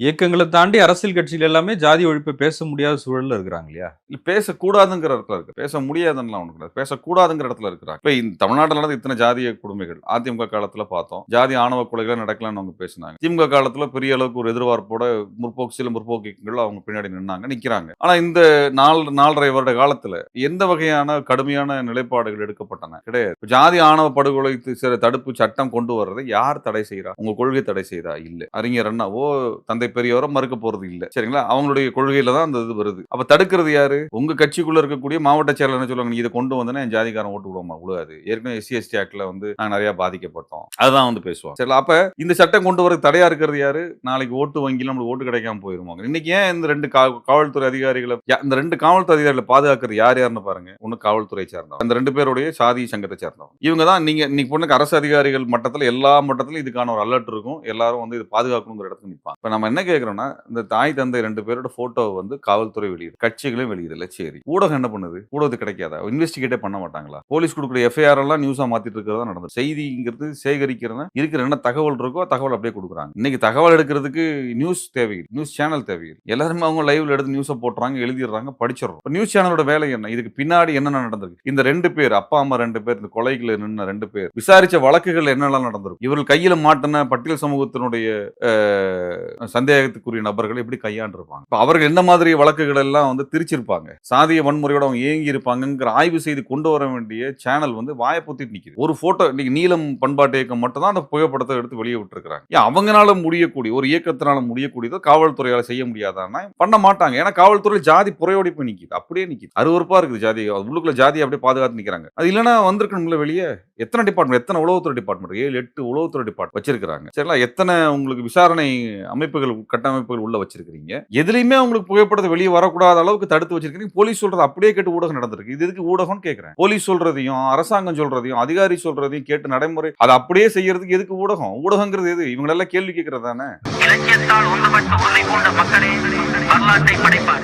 இயக்கங்களை தாண்டி அரசியல் கட்சிகள் எல்லாமே ஜாதி ஒழிப்பை பேச முடியாத சூழல்ல இருக்கிறாங்க இல்லையா இல்ல பேசக்கூடாதுங்கிற இடத்துல இருக்கு. பேச முடியாதுன்னா ஒண்ணு கிடையாது. பேசக்கூடாதுங்கிற இடத்துல இருக்கிறாங்க. இப்ப இந்த தமிழ்நாட்டில் நடந்த இத்தனை ஜாதிய கொடுமைகள் அதிமுக காலத்துல பார்த்தோம். ஜாதி ஆணவ கொலைகளை நடக்கலாம்னு அவங்க பேசினாங்க. திமுக காலத்துல பெரிய அளவுக்கு ஒரு எதிர்பார்ப்போட முற்போக்கு சில முற்போக்கு அவங்க பின்னாடி நின்னாங்க நிக்கிறாங்க. ஆனா இந்த நாலு நாலரை வருட காலத்துல எந்த வகையான கடுமையான நிலைப்பாடுகள் எடுக்கப்பட்டன? கிடையாது. ஜாதி ஆணவ படுகொலை சில தடுப்பு சட்டம் கொண்டு வர்றதை யார் தடை செய்யறா உங்க கொள்கை தடை செய்யறா இல்ல. அறிஞர் அண்ணாவோ தந்தை பெரியவரோ மறுக்க போறது இல்ல. சரிங்களா? அவங்களுடைய கொள்கையில தான் அந்த இது வருது. அப்ப தடுக்கிறது யாரு? உங்க கட்சிக்குள்ள இருக்கக்கூடிய மாவட்ட செயலர் என்ன சொல்லுவாங்க? நீ இதை கொண்டு வந்தனா என் ஜாதிக்காரன் ஓட்டு விடுவோமா விடாது ஏற்கனவே எஸ்சி எஸ்டி ஆக்ட்ல வந்து நாங்க நிறைய பாதிக்கப்பட்டோம். அதுதான் வந்து பேசுவோம் சரி அப்ப இந்த சட்டம் கொண்டு வர தடையா இருக்கிறது யாரு? நாளைக்கு ஓட்டு வங்கியில் நம்மளுக்கு ஓட்டு கிடைக்காம போயிருவாங்க. இன்னைக்கு ஏன் இந்த ரெண்டு காவல்துறை அதிகாரிகளை இந்த ரெண்டு காவல்துறை அதிகாரிகளை பாதுகாக்கிறது யார் யாருன்னு பாருங்க. ஒண்ணு காவல்துறை சேர்ந்தவங்க. அந்த ரெண்டு பேருடைய சாதி சங்கத்தை சேர்ந்தவங்க. இவங்க தான் நீங்க இன்னைக்கு பொண்ணுக்கு அரசு அதிகாரிகள் மட்டத்தில் எல்லா மட்டத்திலும் இதுக்கான ஒரு அலர்ட் இருக்கும். எல்லாரும் வந்து இது பாதுகாக்கணுங்கிற இடத்துக்கு நிற்பாங்க இப்ப நம்ம என்ன கேக்குறோம்னா இந்த தாய் தந்தை ரெண்டு பேரோட போட்டோவை வந்து காவல்துறை வெளியிடு கட்சிகளும் வெளியிடல சரி ஊடகம் என்ன பண்ணுது? ஊடகத்து கிடைக்காதா? இன்வெஸ்டிகேட்டே பண்ண மாட்டாங்களா? போலீஸ் கொடுக்குற எஃப்ஐஆர் எல்லாம் நியூஸா மாத்திட்டு இருக்கிறதா நடந்தது? செய்திங்கிறது சேகரிக்கிறதுனா இருக்கிற என்ன தகவல் இருக்கோ தகவல் அப்படியே கொடுக்குறாங்க. இன்னைக்கு தகவல் எடுக்கிறதுக்கு நியூஸ் தேவையில்லை. நியூஸ் சேனல் தேவையில்லை. எல்லாருமே அவங்க லைவ்ல எடுத்து நியூஸை போட்டுறாங்க எழுதிடுறாங்க படிச்சிடறோம். நியூஸ் சேனலோட வேலை என்ன? இதுக்கு பின்னாடி என்னென்ன நடந்திருக்கு? இந்த ரெண்டு பேர் அப்பா அம்மா ரெண்டு பேர் இந்த கொலைகளை நின்ன ரெண்டு பேர் விசாரிச்ச வழக்குகள் என்னெல்லாம் நடந்திருக்கு? இவர்கள் கையில மாட்டின பட்டியல் சமூகத்தினுடைய சந்தேகத்துக்குரிய நபர்களை எப்படி கையாண்டிருப்பாங்க? இப்போ அவர்கள் என்ன மாதிரி வழக்குகள் எல்லாம் வந்து திரிச்சிருப்பாங்க? சாதிய வன்முறையோட அவங்க ஏங்கி இருப்பாங்கிற ஆய்வு செய்து கொண்டு வர வேண்டிய சேனல் வந்து வாயை பொத்திட்டு ஒரு போட்டோ இன்னைக்கு நீளம் பண்பாட்டு இயக்கம் மட்டும் தான் அந்த புகைப்படத்தை எடுத்து வெளியே விட்டுருக்காங்க ஏன் அவங்களால முடியக்கூடிய ஒரு இயக்கத்தினால முடியக்கூடியதோ காவல்துறையால செய்ய முடியாதான்னா பண்ண மாட்டாங்க. ஏன்னா காவல்துறை ஜாதி புறையோடி போய் அப்படியே நிற்கிது அருவருப்பா இருக்குது ஜாதி. உள்ளுக்குள்ள ஜாதி அப்படியே பாதுகாத்து நிக்கிறாங்க. அது இல்லைன்னா வந்திருக்கணும்ல வெளியே? எத்தனை டிபார்ட்மெண்ட் எத்தனை உளவுத்துறை டிபார்ட்மெண்ட் ஏழு எட்டு உளவுத்துறை டிபார்ட்மெண்ட் வச்சிருக்காங்க சரிங்களா? எத்தனை உங்களுக்கு விசாரணை அமைப்புகள் கட்டமைப்புகள் உள்ள வச்சிருக்கீங்க எதுலையுமே உங்களுக்கு புகைப்படத்தை வெளியே வரக்கூடாத அளவுக்கு தடுத்து வச்சிருக்கீங்க போலீஸ் சொல்றது அப்படியே கேட்டு ஊடகம் நடந்திருக்கு. இது எதுக்கு ஊடகம்னு கேட்கிறேன் போலீஸ் சொல்றதையும் அரசாங்கம் சொல்றதையும் அதிகாரி சொல்றதையும் கேட்டு நடைமுறை அதை அப்படியே செய்யறதுக்கு எதுக்கு ஊடகம்? ஊடகங்கிறது எது? இவங்களெல்லாம் கேள்வி கேட்கறது தானே இலக்கியத்தால் ஒன்றுபட்டு உன்னை போன்ற மக்களே வரலாற்றை படைப்பார்